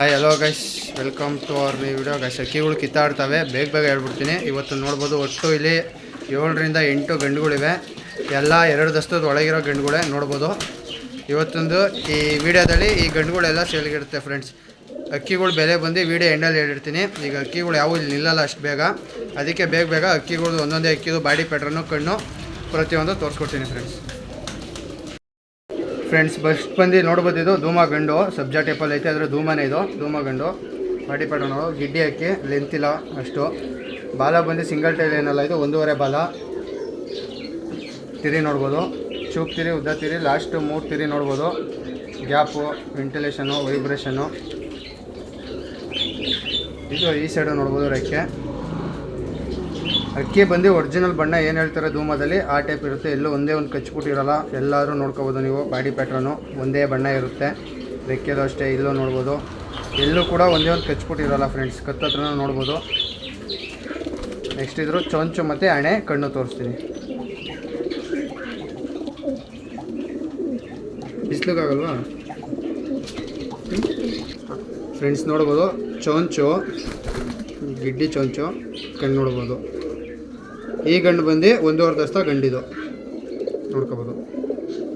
Hi hello guys welcome to our new video guys ಅಕ್ಕಿಗಳು ಕಿತ್ತಾಡ್ತವೆ ಬೇಗ ಬೇಗ ಹೇಳ್ಬಿಡ್ತೀನಿ. ಇವತ್ತು ನೋಡ್ಬೋದು ಒಟ್ಟು ಇಲ್ಲಿ ಏಳರಿಂದ ಎಂಟು ಗಂಡುಗಳಿವೆ. ಎಲ್ಲ ಎರಡು ದಸ್ತದ ಒಳಗಿರೋ ಗಂಡುಗಳೇ ನೋಡ್ಬೋದು. ಇವತ್ತೊಂದು ಈ ವಿಡಿಯೋದಲ್ಲಿ ಈ ಗಂಡುಗಳೆಲ್ಲ ಸೇಲ್ಗಿರುತ್ತೆ ಫ್ರೆಂಡ್ಸ್ ಅಕ್ಕಿಗಳು ಬೆಲೆ ಬಂದು ವಿಡಿಯೋ ಎಂಡಲ್ಲಿ ಹೇಳಿರ್ತೀನಿ. ಈಗ ಅಕ್ಕಿಗಳು ಯಾವೂ ಇಲ್ಲಿ ನಿಲ್ಲಲ್ಲ ಅಷ್ಟು ಬೇಗ. ಅದಕ್ಕೆ ಬೇಗ ಬೇಗ ಅಕ್ಕಿಗಳು ಒಂದೊಂದೇ ಅಕ್ಕಿದು ಬಾಡಿ ಪೆಟ್ರನ್ನು ಕಣ್ಣು ಪ್ರತಿಯೊಂದು ತೋರಿಸ್ಕೊಡ್ತೀನಿ ಫ್ರೆಂಡ್ಸ್ ಫ್ರೆಂಡ್ಸ್ ಬಸ್ಟ್ ಬಂದು ನೋಡ್ಬೋದು ಇದು ಧೂಮ ಗಂಡು. ಸಬ್ಜಾ ಟೈಪಲ್ಲಿ ಐತೆ ಅದರ ಧೂಮನೇ ಇದು, ಧೂಮ ಗಂಡು. ಬಾಡಿ ಪ್ಯಾಟರ್ನು ಗಿಡ್ಡಿ ಹಾಕಿ ಲೆಂತ್ ಇಲ್ಲ ಅಷ್ಟು. ಬಾಲ ಬಂದು ಸಿಂಗಲ್ ಟೈಲ್ ಏನಲ್ಲ ಇದು, ಒಂದೂವರೆ ಬಾಲ. ತಿರಿ ನೋಡ್ಬೋದು. ಚೂಪ್ ತಿರಿ, ಉದ್ದ ತಿರಿ ಲಾಸ್ಟ್ ಮೂರು ತಿರಿ ನೋಡ್ಬೋದು. ಗ್ಯಾಪು ವೆಂಟಿಲೇಷನು ವೈಬ್ರೇಷನು ಇದು ಈ ಸೈಡು ನೋಡ್ಬೋದು ರೆಕ್ಕೆ. ಅಕ್ಕಿ ಬಂದು ಒರಿಜಿನಲ್ ಬಣ್ಣ ಏನು ಹೇಳ್ತಾರೆ ಧೂಮದಲ್ಲಿ, ಆ ಟೈಪ್ ಇರುತ್ತೆ. ಎಲ್ಲೂ ಒಂದೇ ಒಂದು ಕಚ್ಬಿಟ್ಟಿರಲ್ಲ. ಎಲ್ಲರೂ ನೋಡ್ಕೋಬೋದು ನೀವು ಬಾಡಿ ಪ್ಯಾಟ್ರನು ಒಂದೇ ಬಣ್ಣ ಇರುತ್ತೆ. ರೆಕ್ಕೆದು ಅಷ್ಟೇ, ಇಲ್ಲೂ ನೋಡ್ಬೋದು. ಎಲ್ಲೂ ಕೂಡ ಒಂದೇ ಒಂದು ಕಚ್ಬಿಟ್ಟಿರಲ್ಲ ಫ್ರೆಂಡ್ಸ್ ಕತ್ತತ್ರನೂ ನೋಡ್ಬೋದು. ನೆಕ್ಸ್ಟ್ ಇದ್ರು ಚೊಂಚು ಮತ್ತು ಹಣೆ, ಕಣ್ಣು ತೋರಿಸ್ತೀನಿ. ಬಿಸ್ಲಿಗಾಗಲ್ವಾ? ಫ್ರೆಂಡ್ಸ್ ನೋಡ್ಬೋದು, ಚೊಂಚು, ಗಿಡ್ಡಿ ಚೊಂಚು, ಕಣ್ಣು ನೋಡ್ಬೋದು. ಈ ಗಂಡು ಬಂದು ಒಂದೂವರೆ ದಸ್ತ ಗಂಡಿದು. ನೋಡ್ಕೋಬೋದು.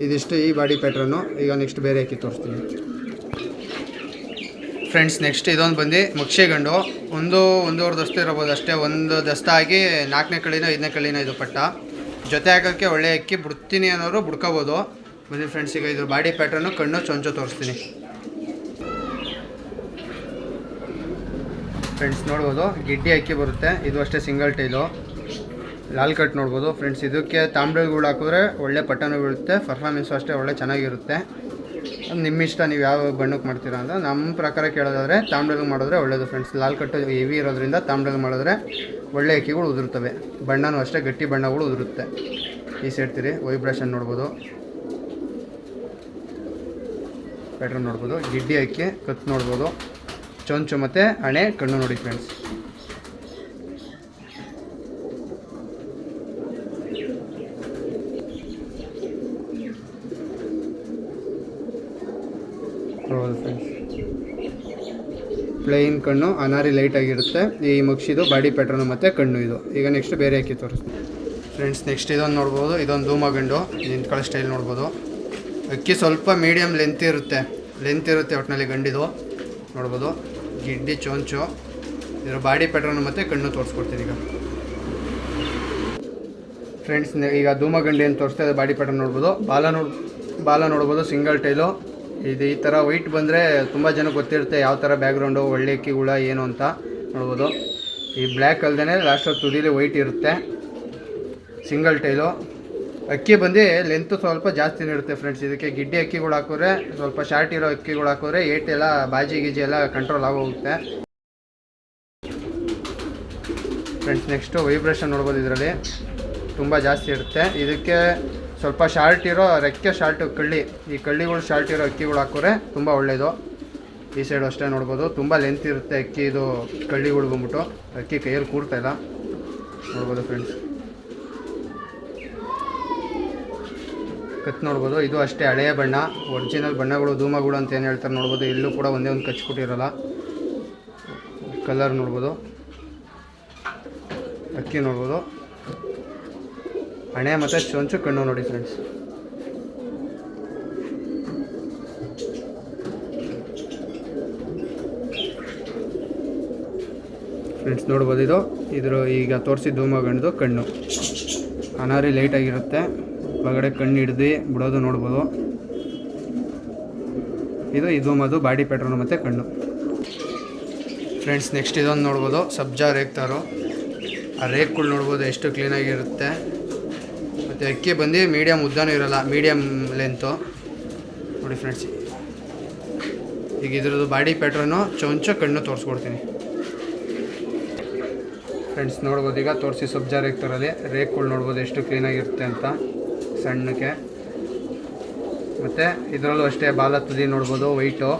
ಇದಿಷ್ಟು ಈ ಬಾಡಿ ಪ್ಯಾಟ್ರನ್ನು ಈಗ ನೆಕ್ಸ್ಟ್ ಬೇರೆ ಹಾಕಿ ತೋರಿಸ್ತೀನಿ. ಫ್ರೆಂಡ್ಸ್ ನೆಕ್ಸ್ಟ್ ಇದೊಂದು ಬಂದು ಮುಕ್ಷೆ ಗಂಡು. ಒಂದು ಒಂದೂವರೆ ದಸ್ತ ಇರ್ಬೋದು ಅಷ್ಟೇ. ಒಂದು ದಸ್ತ ಆಗಿ ನಾಲ್ಕನೇ ಕಳಿನ ಐದನೇ ಕಳಿನೋ ಇದು ಪಟ್ಟ. ಜೊತೆ ಹಾಕೋಕ್ಕೆ ಒಳ್ಳೆ ಅಕ್ಕಿ ಬಿಡ್ತೀನಿ ಅನ್ನೋರು ಬಿಡ್ಕೋಬೋದು. ಬನ್ನಿ ಫ್ರೆಂಡ್ಸ್ ಈಗ ಇದು ಬಾಡಿ ಪ್ಯಾಟ್ರನ್ನು ಕಣ್ಣು ಚೊಂಚು ತೋರಿಸ್ತೀನಿ. ಫ್ರೆಂಡ್ಸ್ ನೋಡ್ಬೋದು. ಗಿಡ್ಡಿ ಅಕ್ಕಿ ಬರುತ್ತೆ. ಇದು ಅಷ್ಟೇ ಸಿಂಗಲ್ ಟೈಲು ಲಾಲ್ ಕಟ್ ನೋಡ್ಬೋದು ಫ್ರೆಂಡ್ಸ್. ಇದಕ್ಕೆ ತಾಮ್ರಗಳು ಹಾಕಿದ್ರೆ ಒಳ್ಳೆ ಪಟ್ಟಣ ಬೀಳುತ್ತೆ ಪರ್ಫಾರ್ಮೆನ್ಸು ಅಷ್ಟೇ ಒಳ್ಳೆ ಚೆನ್ನಾಗಿರುತ್ತೆ. ಅದು ನಿಮ್ಮ ಇಷ್ಟ ನೀವು ಯಾವ ಬಣ್ಣಕ್ಕೆ ಮಾಡ್ತೀರಾ ಅಂತ ನಮ್ಮ ಪ್ರಕಾರ ಕೇಳೋದಾದರೆ ತಾಮ್ರಗಳು ಮಾಡಿದ್ರೆ ಒಳ್ಳೆಯದು ಫ್ರೆಂಡ್ಸ್. ಲಾಲ್ ಕಟ್ಟು ಹೆವಿ ಇರೋದ್ರಿಂದ ತಾಮ್ರಗಳು ಮಾಡಿದ್ರೆ ಒಳ್ಳೆ ಅಕ್ಕಿಗಳು ಉದುರುತ್ತವೆ ಬಣ್ಣನೂ ಅಷ್ಟೇ, ಗಟ್ಟಿ ಬಣ್ಣಗಳು ಉದುರುತ್ತೆ. ಈ ಸೇರ್ತೀರಿ ವೈಬ್ರೇಷನ್ ನೋಡ್ಬೋದು. ಪ್ಯಾಟ್ರನ್ ನೋಡ್ಬೋದು. ಗಿಡ್ಡಿ ಅಕ್ಕಿ ಕತ್ತು ನೋಡ್ಬೋದು. ಚೊಂಚು ಮತ್ತು ಹಣೆ ಕಣ್ಣು ನೋಡಿ ಫ್ರೆಂಡ್ಸ್. ನೋಡ್ಬೋದು ಫ್ರೆಂಡ್ಸ್ ಪ್ಲೈನ್ ಕಣ್ಣು, ಅನಾರಿ ಲೈಟ್ ಆಗಿರುತ್ತೆ. ಈ ಮಕ್ಷಿದು ಬಾಡಿ ಪ್ಯಾಟ್ರನು ಮತ್ತು ಕಣ್ಣು ಇದು. ಈಗ ನೆಕ್ಸ್ಟ್ ಬೇರೆ ಹಾಕಿ ತೋರಿಸ್ತೀನಿ. ಫ್ರೆಂಡ್ಸ್ ನೆಕ್ಸ್ಟ್ ಇದೊಂದು ನೋಡ್ಬೋದು. ಇದೊಂದು ಧೂಮ ಗಂಡು. ನಿಂತ್ಕೊಳ್ಳೋ ಸ್ಟೈಲ್ ನೋಡ್ಬೋದು. ಅಕ್ಕಿ ಸ್ವಲ್ಪ ಮೀಡಿಯಮ್ ಲೆಂತ್ ಇರುತ್ತೆ. ಲೆಂತ್ ಇರುತ್ತೆ ಒಟ್ಟಿನಲ್ಲಿ ಗಂಡಿದು. ನೋಡ್ಬೋದು. ಗಿಡ್ಡಿ, ಚೊಂಚು. ಇದರ ಬಾಡಿ ಪ್ಯಾಟ್ರನ್ ಮತ್ತು ಕಣ್ಣು ತೋರಿಸ್ಕೊಡ್ತೀನಿ ಈಗ. ಫ್ರೆಂಡ್ಸ್ ಈಗ ಧೂಮ ಗಂಡಿ ಅಂತ ತೋರಿಸ್ತಾ ಇದೆ? ಬಾಡಿ ಪ್ಯಾಟರ್ನ್ ನೋಡ್ಬೋದು. ಬಾಲ ನೋಡ್, ಬಾಲ ನೋಡ್ಬೋದು ಸಿಂಗಲ್ ಟೈಲು ಇದು ಈ ಥರ ವೈಟ್ ಬಂದರೆ ತುಂಬ ಜನ ಗೊತ್ತಿರುತ್ತೆ ಯಾವ ಥರ ಬ್ಯಾಕ್ಗ್ರೌಂಡು ಒಳ್ಳೆ ಅಕ್ಕಿಗಳ ಏನು ಅಂತ ನೋಡ್ಬೋದು. ಈ ಬ್ಲ್ಯಾಕ್ ಅಲ್ಲದೇ ಲಾಸ್ಟ್ ತುದಿಲಿ ವೈಟ್ ಇರುತ್ತೆ. ಸಿಂಗಲ್ ಟೈಲು ಅಕ್ಕಿ ಬಂದು ಲೆಂತು ಸ್ವಲ್ಪ ಜಾಸ್ತಿ ಇರುತ್ತೆ ಫ್ರೆಂಡ್ಸ್ ಇದಕ್ಕೆ ಗಿಡ್ಡಿ ಅಕ್ಕಿಗಳು ಹಾಕಿದ್ರೆ ಸ್ವಲ್ಪ ಶಾರ್ಟ್ ಇರೋ ಅಕ್ಕಿಗಳು ಹಾಕಿದ್ರೆ ಏಟ್ ಎಲ್ಲ ಬಾಜಿ ಗೀಜಿ ಎಲ್ಲ ಕಂಟ್ರೋಲ್ ಆಗೋಗುತ್ತೆ. ಫ್ರೆಂಡ್ಸ್ ನೆಕ್ಸ್ಟು ವೈಬ್ರೇಷನ್ ನೋಡ್ಬೋದು ಇದರಲ್ಲಿ. ತುಂಬ ಜಾಸ್ತಿ ಇರುತ್ತೆ. ಇದಕ್ಕೆ ಸ್ವಲ್ಪ ಶಾರ್ಟ್ ಇರೋ ರೆಕ್ಕೆ ಶಾರ್ಟ್ ಕಳ್ಳಿ. ಈ ಕಳ್ಳಿಗಳು ಶಾರ್ಟ್ ಇರೋ ಅಕ್ಕಿಗಳು ಹಾಕೋರೆ ತುಂಬ ಒಳ್ಳೆಯದು ಈ ಸೈಡು ಅಷ್ಟೇ ನೋಡ್ಬೋದು. ತುಂಬ ಲೆಂತ್ ಇರುತ್ತೆ ಅಕ್ಕಿ. ಇದು ಕಳ್ಳಿಗಳು ಬಂದ್ಬಿಟ್ಟು. ಅಕ್ಕಿ ಕೈಯಲ್ಲಿ ಕೂರ್ತಾ ಇಲ್ಲ. ನೋಡ್ಬೋದು ಫ್ರೆಂಡ್ಸ್ ಕತ್ ನೋಡ್ಬೋದು. ಇದು ಅಷ್ಟೇ ಹಳೆಯ ಬಣ್ಣ. ಒರಿಜಿನಲ್ ಬಣ್ಣಗಳು, ಧೂಮಗಳು ಅಂತ ಏನು ಹೇಳ್ತಾರೆ ನೋಡ್ಬೋದು. ಇಲ್ಲೂ ಕೂಡ ಒಂದೇ ಒಂದು ಕಚ್ಕೊಟ್ಟಿರಲ್ಲ ಕಲರ್ ನೋಡ್ಬೋದು. ಅಕ್ಕಿ ನೋಡ್ಬೋದು. ಹಣೆ ಮತ್ತು ಚೊಂಚು ಕಣ್ಣು ನೋಡಿ ಫ್ರೆಂಡ್ಸ್ ಫ್ರೆಂಡ್ಸ್ ನೋಡ್ಬೋದು ಇದು. ಇದ್ರ ಈಗ ತೋರಿಸಿದ ಧೂಮಗಂಡು ಕಣ್ಣು. ಅನಾರಿ ಲೈಟಾಗಿರುತ್ತೆ ಒಳಗಡೆ ಕಣ್ಣು ಹಿಡ್ದು ಬಿಡೋದು ನೋಡ್ಬೋದು. ಇದು ಇದು ಅದು ಬಾಡಿ ಪ್ಯಾಟ್ರನ್ ಮತ್ತು ಕಣ್ಣು. ಫ್ರೆಂಡ್ಸ್ ನೆಕ್ಸ್ಟ್ ಇದೊಂದು ನೋಡ್ಬೋದು. ಸಬ್ಜಾ ರೇಗ್ತಾರೋ ಆ ರೇಕ್ಗಳು ನೋಡ್ಬೋದು ಎಷ್ಟು ಕ್ಲೀನಾಗಿರುತ್ತೆ ಮತ್ತು ಅಕ್ಕಿ ಬಂದು ಮೀಡಿಯಮ್ ಉದ್ದನೂ ಇರೋಲ್ಲ ಮೀಡಿಯಮ್ ಲೆಂತು ನೋಡಿ ಫ್ರೆಂಡ್ಸ್ ಈಗ ಇದ್ರದ್ದು ಬಾಡಿ ಪ್ಯಾಟ್ರನ್ನು ಚೊಂಚ ಕಣ್ಣು ತೋರಿಸ್ಕೊಡ್ತೀನಿ. ಫ್ರೆಂಡ್ಸ್ ನೋಡ್ಬೋದು, ಈಗ ತೋರಿಸಿ ಸಬ್ಜಾ ರೇಕ್ತರಲ್ಲಿ ರೇಕ್ಗಳು ನೋಡ್ಬೋದು ಎಷ್ಟು ಕ್ಲೀನಾಗಿರುತ್ತೆ ಅಂತ, ಸಣ್ಣಕ್ಕೆ. ಮತ್ತು ಇದರಲ್ಲೂ ಅಷ್ಟೇ, ಬಾಲ ತುದಿ ನೋಡ್ಬೋದು ವೈಟು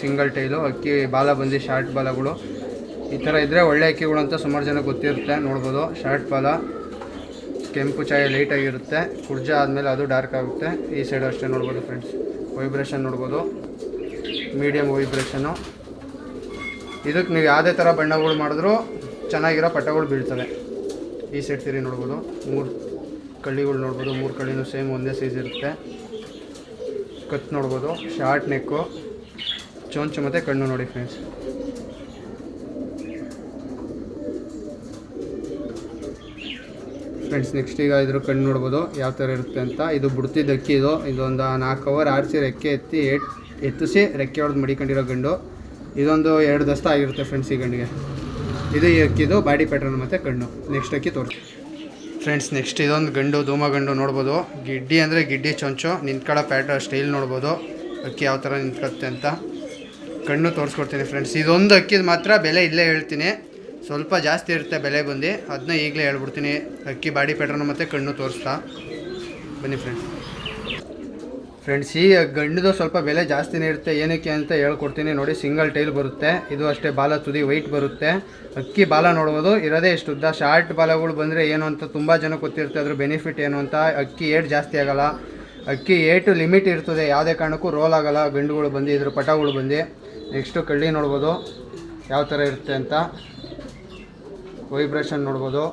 ಸಿಂಗಲ್ ಟೈಲು ಅಕ್ಕಿ, ಬಾಲ ಬಂದು ಶಾರ್ಟ್ ಬಾಲಗಳು. ಈ ಥರ ಇದ್ದರೆ ಒಳ್ಳೆ ಅಕ್ಕಿಗಳು ಅಂತ ಸುಮಾರು ಜನ ಗೊತ್ತಿರುತ್ತೆ, ನೋಡ್ಬೋದು ಶಾರ್ಟ್ ಬಾಲ. ಕೆಂಪು ಚಾಯ ಲೈಟಾಗಿರುತ್ತೆ ಕುರ್ಜ ಆದಮೇಲೆ ಅದು ಡಾರ್ಕ್ ಆಗುತ್ತೆ. ಈ ಸೈಡ್ ಅಷ್ಟೇ ನೋಡ್ಬೋದು ಫ್ರೆಂಡ್ಸ್ ವೈಬ್ರೇಷನ್ ನೋಡ್ಬೋದು. ಮೀಡಿಯಮ್ ವೈಬ್ರೇಷನು ಇದಕ್ಕೆ ನೀವು ಯಾವುದೇ ಥರ ಬಣ್ಣಗಳು ಮಾಡಿದ್ರೂ ಚೆನ್ನಾಗಿರೋ ಪಟ್ಟಗಳು ಬೀಳ್ತವೆ. ಈ ಸೈಡ್ ತಿರಿ ನೋಡ್ಬೋದು. ಮೂರು ಕಳ್ಳಿಗಳು ನೋಡ್ಬೋದು. ಮೂರು ಕಳ್ಳಿನೂ ಸೇಮ್ ಒಂದೇ ಸೈಜ್ ಇರುತ್ತೆ. ಕತ್ ನೋಡ್ಬೋದು. ಶಾರ್ಟ್ ನೆಕ್ಕು ಚೊಂಚು ಮತ್ತು ಕಣ್ಣು ನೋಡಿ ಫ್ರೆಂಡ್ಸ್ ಫ್ರೆಂಡ್ಸ್ ನೆಕ್ಸ್ಟ್ ಈಗ ಇದ್ರ ಕಣ್ಣು ನೋಡ್ಬೋದು, ಯಾವ ಥರ ಇರುತ್ತೆ ಅಂತ. ಇದು ಬಿಡ್ತಿದ್ದ ಅಕ್ಕಿ ಇದು. ಇದೊಂದು ನಾಲ್ಕು ಅವರ್ ಆರಿಸಿ ರೆಕ್ಕೆ ಎತ್ತಿ ಎತ್ತಿಸಿ ರೆಕ್ಕೆ ಹೊಡೆದು ಮಡಿಕೊಂಡಿರೋ ಗಂಡು. ಇದೊಂದು ಎರಡು ದಸ್ತ ಆಗಿರುತ್ತೆ ಫ್ರೆಂಡ್ಸ್ ಈ ಗಂಡಿಗೆ. ಇದು ಈ ಅಕ್ಕಿದು ಬಾಡಿ ಪ್ಯಾಟರ್ನ್ ಮತ್ತು ಕಣ್ಣು. ನೆಕ್ಸ್ಟ್ ಅಕ್ಕಿ ತೋರಿಸಿ. ಫ್ರೆಂಡ್ಸ್ ನೆಕ್ಸ್ಟ್ ಇದೊಂದು ಗಂಡು, ಧೂಮ ಗಂಡು ನೋಡ್ಬೋದು. ಗಿಡ್ಡಿ ಅಂದರೆ ಗಿಡ್ಡಿ ಚೊಂಚು, ನಿಂತ್ಕೊಳ್ಳೋ ಪ್ಯಾಟರ್ನ್ ಸ್ಟೈಲ್ ನೋಡ್ಬೋದು. ಅಕ್ಕಿ ಯಾವ ಥರ ನಿಂತ್ಕೊತ್ತೆ ಅಂತ. ಕಣ್ಣು ತೋರಿಸ್ಕೊಡ್ತೀನಿ ಫ್ರೆಂಡ್ಸ್ ಇದೊಂದು ಅಕ್ಕಿದು ಮಾತ್ರ ಬೆಲೆ ಇಲ್ಲೇ ಹೇಳ್ತೀನಿ. ಸ್ವಲ್ಪ ಜಾಸ್ತಿ ಇರುತ್ತೆ ಬೆಲೆ ಬಂದು. ಅದನ್ನ ಈಗಲೇ ಹೇಳ್ಬಿಡ್ತೀನಿ. ಅಕ್ಕಿ, ಬಾಡಿ ಪ್ಯಾಟರ್ನ್ ಮತ್ತು ಕಣ್ಣು ತೋರಿಸ್ತಾ. ಬನ್ನಿ ಫ್ರೆಂಡ್ಸ್ ಫ್ರೆಂಡ್ಸ್ ಈ ಗಂಡದು ಸ್ವಲ್ಪ ಬೆಲೆ ಜಾಸ್ತಿನೇ ಇರುತ್ತೆ. ಏನಕ್ಕೆ ಅಂತ ಹೇಳ್ಕೊಡ್ತೀನಿ. ನೋಡಿ ಸಿಂಗಲ್ ಟೈಲ್ ಬರುತ್ತೆ. ಇದು ಅಷ್ಟೇ ಬಾಲ ತುದಿ ವೈಟ್ ಬರುತ್ತೆ. ಅಕ್ಕಿ ಬಾಲ ನೋಡ್ಬೋದು. ಇರೋದೇ ಇಷ್ಟು ಉದ್ದ. ಶಾರ್ಟ್ ಬಾಲಗಳು ಬಂದರೆ ಏನು ಅಂತ ತುಂಬ ಜನಕ್ಕೆ ಗೊತ್ತಿರುತ್ತೆ. ಅದ್ರ ಬೆನಿಫಿಟ್ ಏನು ಅಂತ. ಅಕ್ಕಿ ಏಟ್ ಜಾಸ್ತಿ ಆಗೋಲ್ಲ. ಅಕ್ಕಿ ಏಟು ಲಿಮಿಟ್ ಇರ್ತದೆ. ಯಾವುದೇ ಕಾರಣಕ್ಕೂ ರೋಲ್ ಆಗಲ್ಲ. ಗಂಡುಗಳು ಬಂದು, ಇದ್ರ ಪಟಗಳು ಬಂದು. ನೆಕ್ಸ್ಟು ಕಳ್ಳಿ ನೋಡ್ಬೋದು. ಯಾವ ಥರ ಇರುತ್ತೆ ಅಂತ. ವೈಬ್ರೇಷನ್ ನೋಡ್ಬೋದು.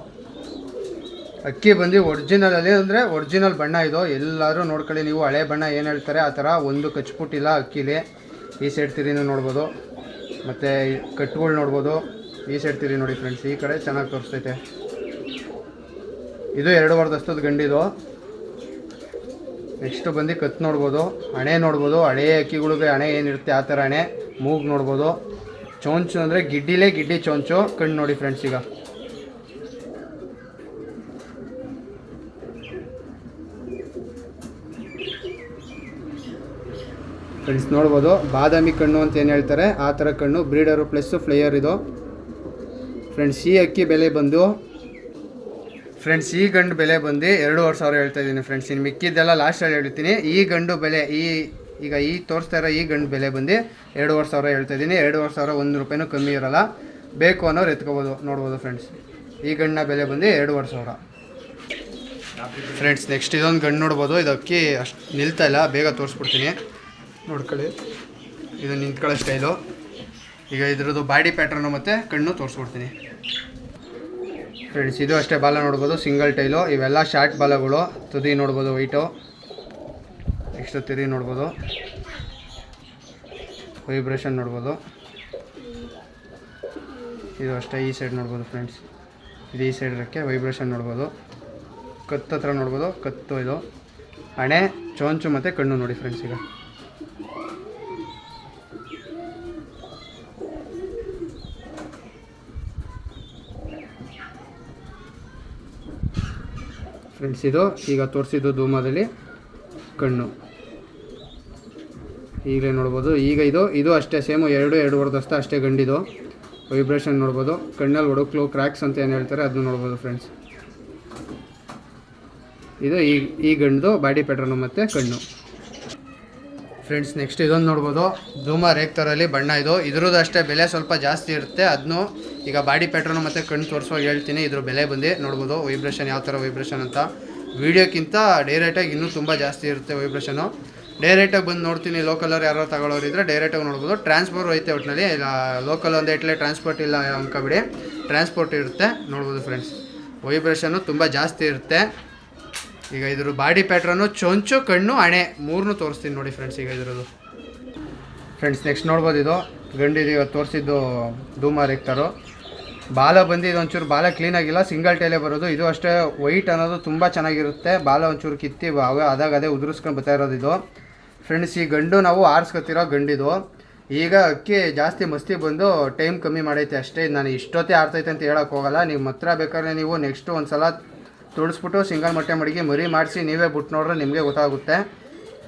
ಅಕ್ಕಿ ಬಂದು ಒರಿಜಿನಲಲ್ಲಿ ಅಂದರೆ ಒರಿಜಿನಲ್ ಬಣ್ಣ ಇದು. ಎಲ್ಲರೂ ನೋಡ್ಕೊಳ್ಳಿ ನೀವು, ಹಳೆ ಬಣ್ಣ ಏನು ಹೇಳ್ತಾರೆ ಆ ಥರ. ಒಂದು ಕಚ್ಪುಟ್ಟಿಲ್ಲ ಅಕ್ಕಿಲಿ. ಈ ಸೈಡ್ ತಿರಿನೂ ನೋಡ್ಬೋದು. ಮತ್ತು ಕಟ್ಗಳು ನೋಡ್ಬೋದು. ಈ ಸೈಡ್ ತಿರಿ ನೋಡಿ ಫ್ರೆಂಡ್ಸ್ ಈ ಕಡೆ ಚೆನ್ನಾಗಿ ತೋರಿಸ್ತೈತೆ. ಇದು ಎರಡು ವಾರದಷ್ಟದ ಗಂಡಿದು. ನೆಕ್ಸ್ಟು ಬಂದು ಕತ್ತು ನೋಡ್ಬೋದು. ಹಣೆ ನೋಡ್ಬೋದು. ಹಳೆ ಅಕ್ಕಿಗಳಿಗೆ ಹಣೆ ಏನಿರುತ್ತೆ ಆ ಥರ ಹಣೆ. ಮೂಗು ನೋಡ್ಬೋದು. ಚೌಂಚು ಅಂದರೆ ಗಿಡ್ಡಿಲೇ ಗಿಡ್ಡಿ ಚೊಂಚು. ಕಣ್ಣು ನೋಡಿ ಫ್ರೆಂಡ್ಸ್ ಈಗ. ಫ್ರೆಂಡ್ಸ್ ನೋಡ್ಬೋದು. ಬಾದಾಮಿ ಕಣ್ಣು ಅಂತ ಏನು ಹೇಳ್ತಾರೆ? ಆ ಥರ ಕಣ್ಣು ಬ್ರೀಡರು ಪ್ಲಸ್ ಫ್ಲೇಯರ್ ಇದು. ಫ್ರೆಂಡ್ಸ್ ಈ ಅಕ್ಕಿ ಬೆಲೆ ಬಂದು ಫ್ರೆಂಡ್ಸ್ ಈ ಗಂಡು ಬೆಲೆ ಬಂದು ಎರಡೂವರೆ ಸಾವಿರ ಹೇಳ್ತಾ ಇದ್ದೀನಿ ಫ್ರೆಂಡ್ಸ್ ಇನ್ನು ಮಿಕ್ಕಿದ್ದೆಲ್ಲ ಲಾಸ್ಟಲ್ಲಿ ಹೇಳ್ತೀನಿ. ಈ ಗಂಡು ಬೆಲೆ, ಈ, ಈಗ ಈ ತೋರಿಸ್ತಾ ಇರೋ ಈ ಗಂಡು ಬೆಲೆ ಬಂದು ಎರಡೂವರೆ ಸಾವಿರ ಹೇಳ್ತಾ ಇದ್ದೀನಿ. ಎರಡೂವರೆ ಸಾವಿರ ಒಂದು ರೂಪಾಯಿನೂ ಕಮ್ಮಿ ಇರೋಲ್ಲ. ಬೇಕು ಅನ್ನೋರು ಎತ್ಕೋಬೋದು. ನೋಡ್ಬೋದು ಫ್ರೆಂಡ್ಸ್ ಈ ಗಂಡಿನ ಬೆಲೆ ಬಂದು ಎರಡೂವರೆ ಸಾವಿರ. ಫ್ರೆಂಡ್ಸ್ ನೆಕ್ಸ್ಟ್ ಇದೊಂದು ಗಂಡು ನೋಡ್ಬೋದು. ಇದು ಅಕ್ಕಿ ಅಷ್ಟು ನಿಲ್ತಾ ಇಲ್ಲ. ಬೇಗ ತೋರಿಸ್ಬಿಡ್ತೀನಿ. ನೋಡ್ಕೊಳ್ಳಿ. ಇದು ನಿಂತ್ಕೊಳ್ಳೋ ಸ್ಟೈಲು ಈಗ ಇದ್ರದ್ದು ಬಾಡಿ ಪ್ಯಾಟ್ರನ್ನು ಮತ್ತು ಕಣ್ಣು ತೋರಿಸ್ಕೊಡ್ತೀನಿ. ಫ್ರೆಂಡ್ಸ್, ಇದು ಅಷ್ಟೇ ಬಾಲ ನೋಡ್ಬೋದು ಸಿಂಗಲ್ ಟೈಲು ಇವೆಲ್ಲ ಶಾರ್ಟ್ ಬಾಲಗಳು. ತುದಿ ನೋಡ್ಬೋದು ವೈಟು ನೆಕ್ಸ್ಟ್ ತಿರಿ ನೋಡ್ಬೋದು. ವೈಬ್ರೇಷನ್ ನೋಡ್ಬೋದು. ಇದು ಅಷ್ಟೇ, ಈ ಸೈಡ್ ನೋಡ್ಬೋದು ಫ್ರೆಂಡ್ಸ್. ಇದು ಈ ಸೈಡ್ ಇರೋಕ್ಕೆ ವೈಬ್ರೇಷನ್ ನೋಡ್ಬೋದು. ಕತ್ತು ಹತ್ರ ನೋಡ್ಬೋದು, ಕತ್ತು ಇದು. ಹಣೆ, ಚೋಂಚು ಮತ್ತು ಕಣ್ಣು ನೋಡಿ ಫ್ರೆಂಡ್ಸ್ ಈಗ. ಫ್ರೆಂಡ್ಸ್ ಇದು ಈಗ ತೋರಿಸಿದ್ದು ಧೂಮದಲ್ಲಿ ಕಣ್ಣು. ಈಗಲೇ ನೋಡ್ಬೋದು. ಈಗ ಇದು ಇದು ಅಷ್ಟೇ ಸೇಮು, ಎರಡು ಎರಡು ದಸ್ತ ಅಷ್ಟೇ ಗಂಡಿದು. ವೈಬ್ರೇಷನ್ ನೋಡ್ಬೋದು. ಕಣ್ಣಲ್ಲಿ ಒಡಕ್ಲು ಕ್ರ್ಯಾಕ್ಸ್ ಅಂತ ಏನು ಹೇಳ್ತಾರೆ ಅದನ್ನು ನೋಡ್ಬೋದು ಫ್ರೆಂಡ್ಸ್ ಇದು ಈ ಈ ಗಂಡು ಬಾಡಿ ಪ್ಯಾಟ್ರನು ಮತ್ತು ಕಣ್ಣು. ಫ್ರೆಂಡ್ಸ್ ನೆಕ್ಸ್ಟ್ ಇದೊಂದು ನೋಡ್ಬೋದು. ಧೂಮ ರೇಕ್ತರಲ್ಲಿ ಬಣ್ಣ ಇದು. ಇದ್ರದ್ದು ಅಷ್ಟೇ ಬೆಲೆ ಸ್ವಲ್ಪ ಜಾಸ್ತಿ ಇರುತ್ತೆ. ಅದನ್ನು ಈಗ ಬಾಡಿ ಪ್ಯಾಟ್ರನ್ ಮತ್ತು ಕಣ್ಣು ತೋರಿಸುವಾಗ ಹೇಳ್ತೀನಿ. ಇದ್ರ ಬೆಲೆ ಬಂದು ನೋಡ್ಬೋದು. ವೈಬ್ರೇಷನ್ ಯಾವ ಥರ ವೈಬ್ರೇಷನ್ ಅಂತ. ವೀಡಿಯೋಕ್ಕಿಂತ ಡೈರೆಕ್ಟಾಗಿ ಇನ್ನೂ ತುಂಬ ಜಾಸ್ತಿ ಇರುತ್ತೆ ವೈಬ್ರೇಷನು ಡೈರೆಕ್ಟಾಗಿ ಬಂದು ನೋಡ್ತೀನಿ. ಲೋಕಲವ್ರು ಯಾರೋ ತಗೊಳ್ಳೋರು ಇದ್ದರೆ ಡೈರೆಕ್ಟಾಗಿ ನೋಡ್ಬೋದು. ಟ್ರಾನ್ಸ್ಫರ್ ಐತೆ ಒಟ್ಟಿನಲ್ಲಿ ಇಲ್ಲ ಲೋಕಲ್ ಒಂದು ಏಟ್ಲೆ ಟ್ರಾನ್ಸ್ಪೋರ್ಟ್ ಇಲ್ಲ ಅಂಕಬಿಡಿ ಟ್ರಾನ್ಸ್ಪೋರ್ಟ್ ಇರುತ್ತೆ. ನೋಡ್ಬೋದು ಫ್ರೆಂಡ್ಸ್ ವೈಬ್ರೇಷನ್ನು ತುಂಬ ಜಾಸ್ತಿ ಇರುತ್ತೆ. ಈಗ ಇದ್ರ ಬಾಡಿ ಪ್ಯಾಟ್ರನ್ನು, ಚೊಂಚು, ಕಣ್ಣು, ಹಣೆ ಮೂರನ್ನು ತೋರಿಸ್ತೀನಿ ನೋಡಿ ಫ್ರೆಂಡ್ಸ್ ಈಗ ಇದ್ರದ್ದು. ಫ್ರೆಂಡ್ಸ್ ನೆಕ್ಸ್ಟ್ ನೋಡ್ಬೋದು ಇದು. ಗಂಡಿದು ಇವತ್ತು ತೋರಿಸಿದ್ದು ಧೂಮ ರೆಕ್ಟರು. ಬಾಲ ಬಂದು ಇದು ಒಂಚೂರು ಬಾಲ ಕ್ಲೀನಾಗಿಲ್ಲ ಸಿಂಗಲ್ ಟೈಲೇ ಬರೋದು. ಇದು ಅಷ್ಟೇ ವೈಟ್ ಅನ್ನೋದು ತುಂಬ ಚೆನ್ನಾಗಿರುತ್ತೆ. ಬಾಲ ಒಂಚೂರು ಕಿತ್ತಿ ಅದಾಗ ಅದೇ ಉದುರಿಸ್ಕೊಂಡು ಬರ್ತಾ ಇರೋದು ಇದು. ಫ್ರೆಂಡ್ಸ್ ಈ ಗಂಡು ನಾವು ಆರಿಸ್ಕೊತಿರೋ ಗಂಡಿದು ಈಗ ಅಕ್ಕಿ ಜಾಸ್ತಿ ಮಸ್ತಿ ಬಂದು ಟೈಮ್ ಕಮ್ಮಿ ಮಾಡೈತೆ ಅಷ್ಟೇ. ನಾನು ಇಷ್ಟೊತ್ತೇ ಆಡ್ತೈತೆ ಅಂತ ಹೇಳೋಕ್ಕೋಗಲ್ಲ ನೀವು ಹತ್ರ ಬೇಕಾದ್ರೆ ನೀವು ನೆಕ್ಸ್ಟು ಒಂದು ಸಲ ತುಳಿಸ್ಬಿಟ್ಟು ಸಿಂಗಲ್ ಮೊಟ್ಟೆ ಮಡಿಗೆ ಮರಿ ಮಾಡಿಸಿ ನೀವೇ ಬಿಟ್ಟು ನೋಡ್ರೆ ನಿಮಗೆ ಗೊತ್ತಾಗುತ್ತೆ.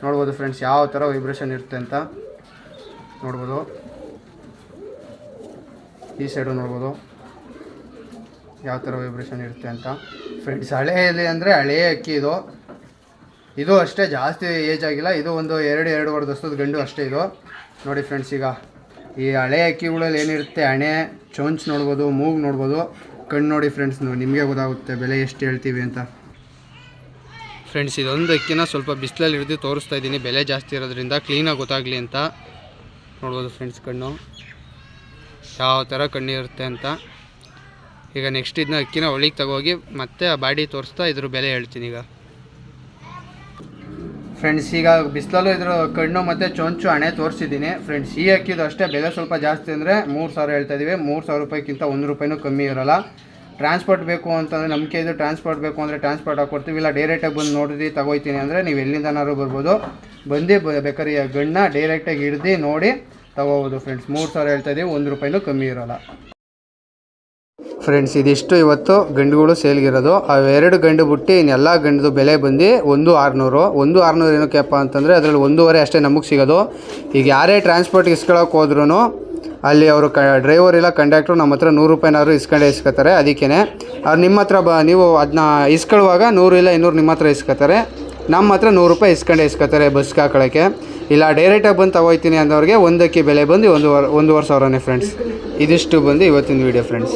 ನೋಡ್ಬೋದು ಫ್ರೆಂಡ್ಸ್ ಯಾವ ಥರ ವೈಬ್ರೇಷನ್ ಇರುತ್ತೆ ಅಂತ. ನೋಡ್ಬೋದು. ಈ ಸೈಡು ನೋಡ್ಬೋದು. ಯಾವ ಥರ ವೈಬ್ರೇಷನ್ ಇರುತ್ತೆ ಅಂತ. ಫ್ರೆಂಡ್ಸ್ ಹಳೆಯಲ್ಲಿ ಅಂದರೆ ಹಳೆಯ ಅಕ್ಕಿ ಇದು. ಇದು ಅಷ್ಟೇ ಜಾಸ್ತಿ ಏಜ್ ಆಗಿಲ್ಲ. ಇದು ಒಂದು ಎರಡು, ಎರಡೂವರೆ ದಸ್ತದ ಗಂಡು ಅಷ್ಟೇ ಇದು. ನೋಡಿ ಫ್ರೆಂಡ್ಸ್ ಈಗ ಈ ಹಳೆ ಅಕ್ಕಿಗಳಲ್ಲಿ ಏನಿರುತ್ತೆ? ಹಣೆ, ಚೊಂಚ್ ನೋಡ್ಬೋದು, ಮೂಗು ನೋಡ್ಬೋದು. ಕಣ್ಣು ನೋಡಿ ಫ್ರೆಂಡ್ಸ್ ನಿಮಗೆ ಗೊತ್ತಾಗುತ್ತೆ ಬೆಲೆ ಎಷ್ಟು ಹೇಳ್ತೀವಿ ಅಂತ. ಫ್ರೆಂಡ್ಸ್ ಇದೊಂದು ಅಕ್ಕಿನ ಸ್ವಲ್ಪ ಬಿಸಿಲಲ್ಲಿ ಹಿಡಿದು ತೋರಿಸ್ತಾ ಇದ್ದೀನಿ. ಬೆಲೆ ಜಾಸ್ತಿ ಇರೋದ್ರಿಂದ ಕ್ಲೀನಾಗಿ ಗೊತ್ತಾಗಲಿ ಅಂತ. ನೋಡ್ಬೋದು ಫ್ರೆಂಡ್ಸ್ ಕಣ್ಣು. ಯಾವ ಥರ ಕಣ್ಣಿರುತ್ತೆ ಅಂತ. ಈಗ ನೆಕ್ಸ್ಟ್ ಇದನ್ನ ಅಕ್ಕಿನ ಒಳಗೆ ತಗೋಗಿ ಮತ್ತೆ ಆ ಬಾಡಿ ತೋರಿಸ್ತಾ ಇದ್ರ ಬೆಲೆ ಹೇಳ್ತೀನಿ ಈಗ. ಫ್ರೆಂಡ್ಸ್ ಈಗ ಬಿಸಿಲಲ್ಲೂ ಇದ್ರ ಕಣ್ಣು ಮತ್ತು ಚೊಂಚು ಹಣೆ ತೋರಿಸಿದ್ದೀನಿ. ಫ್ರೆಂಡ್ಸ್ ಈ ಅಕ್ಕಿದು ಅಷ್ಟೇ ಬೆಲೆ ಸ್ವಲ್ಪ ಜಾಸ್ತಿ ಅಂದರೆ ಮೂರು ಸಾವಿರ ಹೇಳ್ತಾ ಇದೀವಿ. ಮೂರು ಸಾವಿರ ರೂಪಾಯಿಗಿಂತ ಒಂದು ರೂಪಾಯಿನೂ ಕಮ್ಮಿ ಇರಲ್ಲ. ಟ್ರಾನ್ಸ್ಪೋರ್ಟ್ ಬೇಕು ಅಂತಂದರೆ ನಂಬಿಕೆ ಇದು ಟ್ರಾನ್ಸ್ಪೋರ್ಟ್ ಬೇಕು ಅಂದರೆ ಟ್ರಾನ್ಸ್ಪೋರ್ಟ್ ಹಾಕ್ಕೊಡ್ತೀವಿ ಇಲ್ಲ ಡೈರೆಕ್ಟಾಗಿ ಬಂದು ನೋಡಿದ್ವಿ ತಗೋತೀನಿ ಅಂದರೆ ನೀವು ಎಲ್ಲಿಂದನಾದ್ರು ಬರ್ಬೋದು. ಬಂದು ಬೇಕಾದ್ರೆ ಈ ಗಣ್ಣು ಡೈರೆಕ್ಟಾಗಿ ಹಿಡ್ದು ನೋಡಿ ತಗೋಬೋದು ಫ್ರೆಂಡ್ಸ್ ಮೂರು ಸಾವಿರ ಹೇಳ್ತಾ ಇದೀವಿ, ಒಂದು ರೂಪಾಯಿನೂ ಕಮ್ಮಿ ಇರೋಲ್ಲ. ಫ್ರೆಂಡ್ಸ್ ಇದಿಷ್ಟು ಇವತ್ತು ಗಂಡುಗಳು ಸೇಲ್ಗಿರೋದು. ಎರಡು ಗಂಡು ಬಿಟ್ಟು ಇನ್ನೆಲ್ಲ ಗಂಡದು ಬೆಲೆ ಬಂದು ಒಂದು ಆರುನೂರು. ಒಂದು ಆರುನೂರು ಏನಕ್ಕೆಪ್ಪ ಅಂತಂದರೆ ಅದರಲ್ಲಿ ಒಂದೂವರೆ ಅಷ್ಟೇ ನಮಗೆ ಸಿಗೋದು. ಈಗ ಯಾರೇ ಟ್ರಾನ್ಸ್ಪೋರ್ಟ್ ಇಸ್ಕೊಳಕ್ಕೆ ಹೋದ್ರೂ ಅಲ್ಲಿ ಅವರು ಕ ಡ್ರೈವರ್ ಇಲ್ಲ ಕಂಡಕ್ಟ್ರು ನಮ್ಮ ಹತ್ರ ನೂರು ರೂಪಾಯಿನಾದ್ರು ಇಸ್ಕೊಂಡೇ ಇಸ್ಕೊತಾರೆ. ಅದಕ್ಕೇ ಅವ್ರು ನಿಮ್ಮ ಹತ್ರ ಬ, ನೀವು ಅದನ್ನ ಇಸ್ಕೊಳ್ಳುವಾಗ ನೂರು ಇಲ್ಲ ಇನ್ನೂರು ನಿಮ್ಮ ಹತ್ರ ಇಸ್ಕೊತಾರೆ. ನಮ್ಮ ಹತ್ರ ನೂರು ರೂಪಾಯಿ ಇಸ್ಕೊಂಡೇ ಇಸ್ಕೊತಾರೆ ಬಸ್ಗೆ ಹಾಕೊಳ್ಳೋಕ್ಕೆ ಇಲ್ಲ ಡೈರೆಕ್ಟಾಗಿ ಬಂದು ತಗೋಯ್ತೀನಿ ಅಂದವ್ರಿಗೆ ಒಂದಕ್ಕೆ ಬೆಲೆ ಬಂದು ಒಂದು ಒಂದೂವರೆ ಸಾವಿರನೇ ಫ್ರೆಂಡ್ಸ್ ಇದಿಷ್ಟು ಬಂದು ಇವತ್ತಿನ ವೀಡಿಯೋ ಫ್ರೆಂಡ್ಸ್